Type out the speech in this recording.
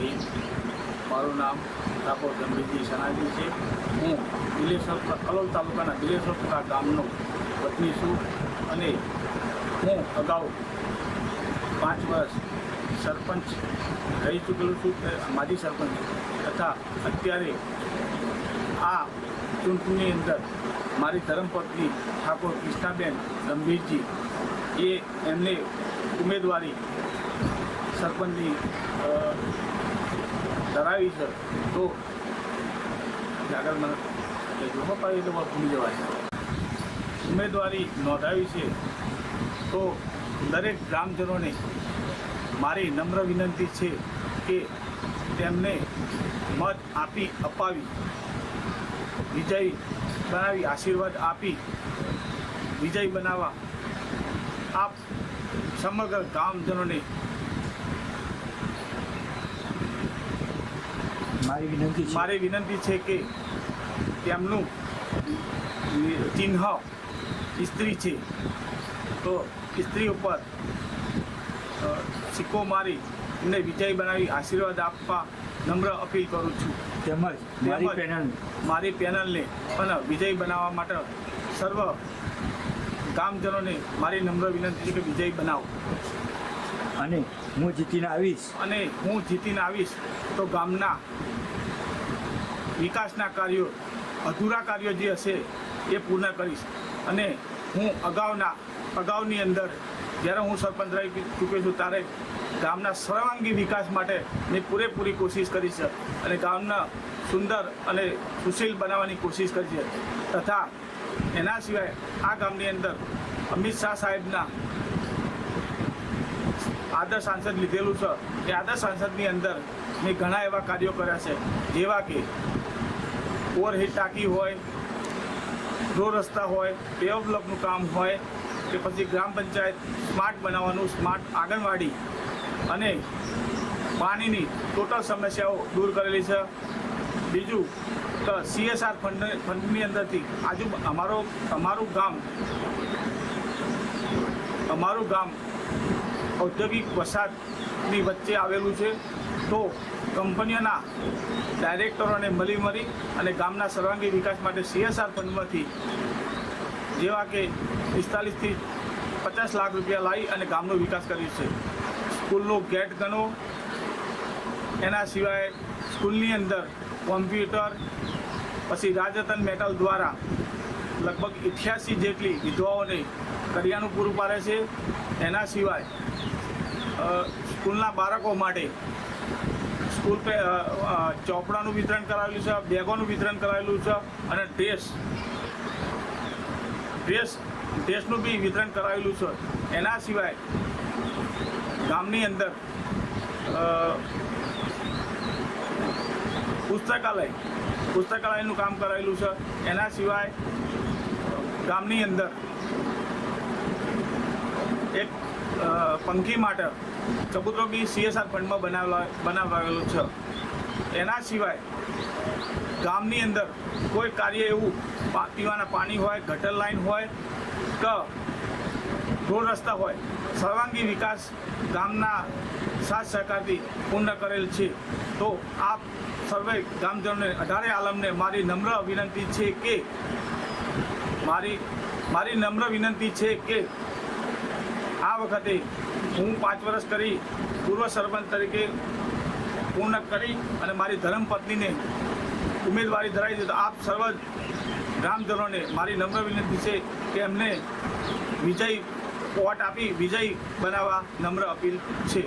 જય મારું નામ ઠાકોર ગંભીરજી સનાજી છે. હું બિલેશ્વર કલોલ તાલુકાના બિલેશ્વર ગામનો વતની છું અને હું અગાઉ પાંચ વર્ષ સરપંચ રહી ચૂકેલો છું માજી સરપંચ તથા અત્યારે આ ચૂંટણીની અંદર મારી ધર્મપત્ની ઠાકોર કૃષ્ણાબેન ગંભીરજી એ એમને ઉમેદવારી સરપંચની ધરાવી છે, તો આગળ મને કહેજો હો તો ભૂલી જવાય. ઉમેદવારી નોંધાવી છે, તો દરેક ગ્રામજનોને મારી નમ્ર વિનંતી છે કે તેમને મત આપી અપાવી, વિજય બનાવી, આશીર્વાદ આપી, વિજય બનાવવા આપ સમગ્ર ગામજનોને મારી વિનંતી મારી વિનંતી છે કે તેમનું ચિહ્ન ઇસ્ત્રી છે. તો ઇસ્ત્રી ઉપર સિક્કો મારી એમને વિજય બનાવી આશીર્વાદ આપવા નમ્ર અપીલ કરું છું. તેમજ મારી પેનલ મારી પેનલને પણ વિજય બનાવવા માટે સર્વ ગામજનોને મારી નમ્ર વિનંતી છે કે વિજય બનાવો. અને હું જીતીને આવીશ. અને હું જીતીને આવીશ તો ગામના વિકાસના કાર્યો, અધૂરા કાર્યો જે હશે, એ પૂર્ણ કરીશ. અને હું અગાઉના, અગાઉની અંદર, જ્યારે હું સરપંચ રહી ચૂક્યો છું, ત્યારે ગામના સર્વાંગી વિકાસ માટે મેં પૂરેપૂરી કોશિશ કરી છે. અને ગામના સુંદર અને સુશીલ બનાવવાની કોશિશ કરી છે. તથા એના સિવાય આ ગામની અંદર અમિત શાહ સાહેબના આદર્શ સાંસદ લીધેલું છે. એ આદર્શ સાંસદની અંદર મેં ઘણા એવા કાર્યો કર્યા છે. જેવા કે ઓવરહેડ ટાંકી હોય રો રસ્તા હોય, ડેવલપનું કામ હોય કે પછી ગ્રામ પંચાયત સ્માર્ટ બનાવવાનું, સ્માર્ટ આંગણવાડી અને પાણીની ટોટલ સમસ્યાઓ દૂર કરેલી છે. બીજું તો સીએસઆર ફંડ, ફંડની અંદરથી આજુ અમારો, અમારું ગામ અમારું ગામ ઔદ્યોગિક વસાહતની વચ્ચે આવેલું છે. તો કંપનીઓના ડાયરેક્ટરોને મળી મળી અને ગામના સર્વાંગી વિકાસ માટે સીએસઆર ફંડમાંથી જેવા કે પિસ્તાલીસથી પચાસ લાખ રૂપિયા લાવી અને ગામનો વિકાસ કર્યો છે. સ્કૂલનો ગેટ ગણો. એના સિવાય સ્કૂલની અંદર કોમ્પ્યુટર, પછી રાજરતન મેટલ દ્વારા લગભગ અઠ્યાસી જેટલી વિધવાઓને કરિયાણું પૂરું પાડે છે. એના સિવાય સ્કૂલના બાળકો માટે સ્કૂલ પે ચોપડાનું વિતરણ કરાવેલું છે, બેગોનું વિતરણ કરાવેલું છે અને ડ્રેસ. ડ્રેસ, ડ્રેસનું બી વિતરણ કરાવેલું છે. એના સિવાય ગામની અંદર પુસ્તકાલય, પુસ્તકાલયનું કામ કરાવેલું છે. એના સિવાય ગામની અંદર એક પંખી માટે ચબૂતરો બી સીએસઆર ફંડમાં બનાવેલા, બનાવાયેલું છે. એના સિવાય ગામની અંદર કોઈ કાર્ય એવું પીવાના પાણી હોય, ગટર લાઈન હોય કે, રોડ રસ્તા હોય, સર્વાંગી વિકાસ ગામના સાથ સહકારથી પૂર્ણ કરેલ છે. તો આપ સર્વે ગામજનોને, અઢારે આલમને મારી નમ્ર વિનંતી છે કે, મારી મારી નમ્ર વિનંતી છે કે આ વખતે હું પાંચ વર્ષ કરી પૂર્વ સરપંચ તરીકે પૂર્ણ કરી અને મારી ધર્મપત્નીને ઉમેદવારી ધરાવી દીધી તો આપ સર્વ ગ્રામજનોને મારી નમ્ર વિનંતી છે કે એમને વિજય વોટ આપી વિજય બનાવવા નમ્ર અપીલ છે.